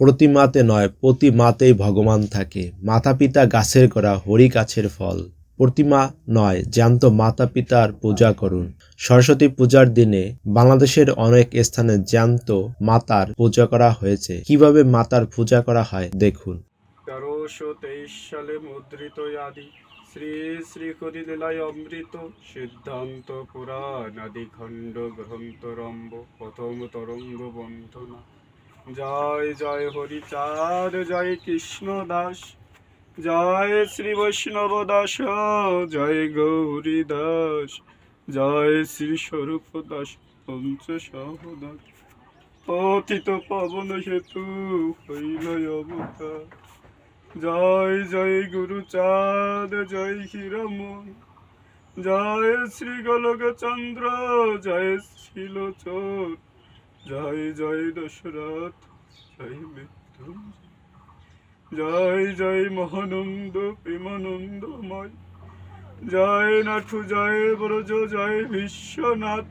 প্রতিমাতে নয়, প্রতিমাতেই ভগবান থাকে। মাতা পিতা গাছের করা হরি গাছের ফল। প্রতিমা নয়, জ্যান্ত মাতা পিতার পূজা করুন। সরস্বতী পূজার দিনে বাংলাদেশের অনেক স্থানে জ্যান্ত মাতার পূজা করা হয়েছে। কীভাবে মাতার পূজা করা হয়, দেখুন। তেরোশো তেইশ সালে মুদ্রিত আদি শ্রী শ্রী হরিলীলায় অমৃত, সিদ্ধান্ত পুরাণ আদি খণ্ড গ্রন্থ রম্ব প্রথম তরঙ্গ বন্ধনা। জয় জয় হরিচাঁদ, জয় কৃষ্ণ দাস, জয় শ্রী বৈষ্ণব দাস, জয় গৌরী দাস, জয় শ্রী স্বরূপ দাস, পঞ্চ সহদাস পতিত পবন সেতু হইল অবতার। জয় জয় গুরু চাঁদ জয় হিরমন জয় শ্রী গোলক চন্দ্র জয় শিলচর জয় জয় দশরথ, জয় মৃত্যু। জয় জয় মহানন্দ, প্রেমানন্দময়। জয় নাথু, জয় ব্রজ, জয় বিশ্বনাথ।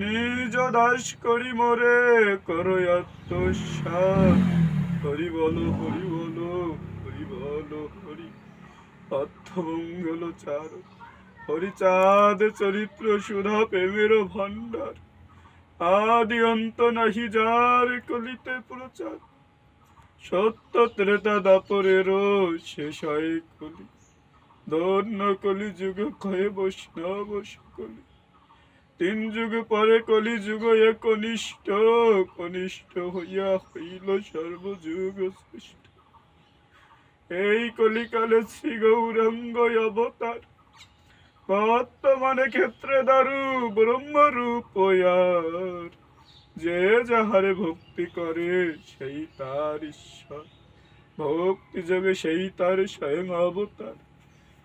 নিজ দাস করি মরে, করো হরি বলো হরি বলো হরি বলো হরি অর্থমঙ্গল চার। হরিচাঁদ চরিত্র সুধা, প্রেমের ভান্ডার আদি অন্ত নাহি যার কলিতে প্রচার। সত্য ত্রেতা দাপরেরও শেষ হয় কলি। ধন্য কলি যুগ ক্ষয়ে বৈষ্ণব কলি তিন যুগ পরে কলি যুগ এ কনিষ্ঠ কনিষ্ঠ হইয়া হইল সর্বযুগ শ্রেষ্ঠ। এই কলিকালে শ্রী গৌরাঙ্গ অবতার। বর্তমানে ক্ষেত্রে দারু ব্রহ্মরূপ যে যাহারে ভক্তি করে, সেই তার ঈশ্বর। ভক্তি যোগে সেই তার স্বয়ং অবতার।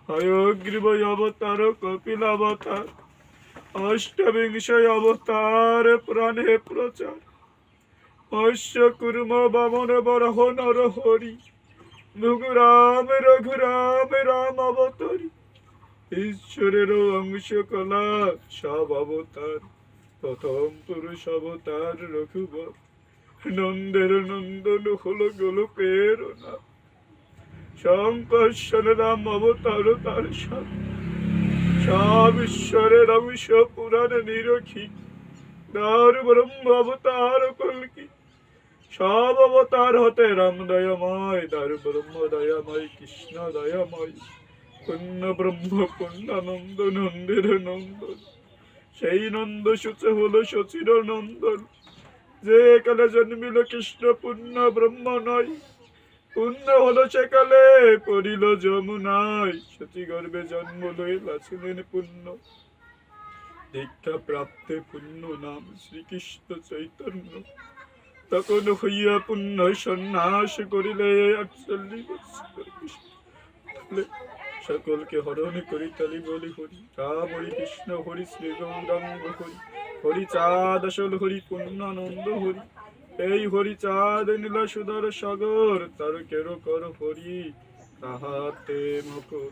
হয়গ্রীব অবতার, কপিল অবতার। অষ্টবিংশ অবতার, প্রাণে প্রচার। অশ্ব কুর্ম বামন বরহ নর হরি রঘুরাম, রাম অবতারি। ঈশ্বরের অংশ কলা সব অবতার, প্রথম পুরুষ অবতার রঘুবর। নন্দের নন্দন হল গোলকের না। শঙ্কর্ষণ রাম অবতার তার সব ঈশ্বরের অংশ পুরাণ নিরখী। দার ব্রহ্ম অবতার কলকি। সব অবতার হতে রাম দয়াময় দার ব্রহ্ম দয়াময় কৃষ্ণ দয়াময় পুণ্য ব্রহ্ম পুণ্যানন্দ নন্দের নন্দন। সেই নন্দ সূচ হলো শচীর নন্দন। যে কালে জন্মিল কৃষ্ণ পুণ্য ব্রহ্ম নয়, পুণ্য হলো সেকালে পড়িল যমুনায়। সতী গর্ভে জন্ম লইলা ছিলেন পুণ্য। দীক্ষা প্রাপ্তে পুণ্য নাম শ্রীকৃষ্ণ চৈতন্য। তখন হইয়া পুণ্য সন্ন্যাস করিলে আটচল্লিশ। তাহলে সকলকে হরণ করি তলি বলি হরি রাম হরি কৃষ্ণ হরি শ্রী গৌরাঙ্গ হরি হরি চাঁদ আসল, হরি পুণ্যানন্দ হরি। এই হরি চাঁদ, নীলা সুদর সাগর, তার কেরো কর হরি, তাহাতে মকর।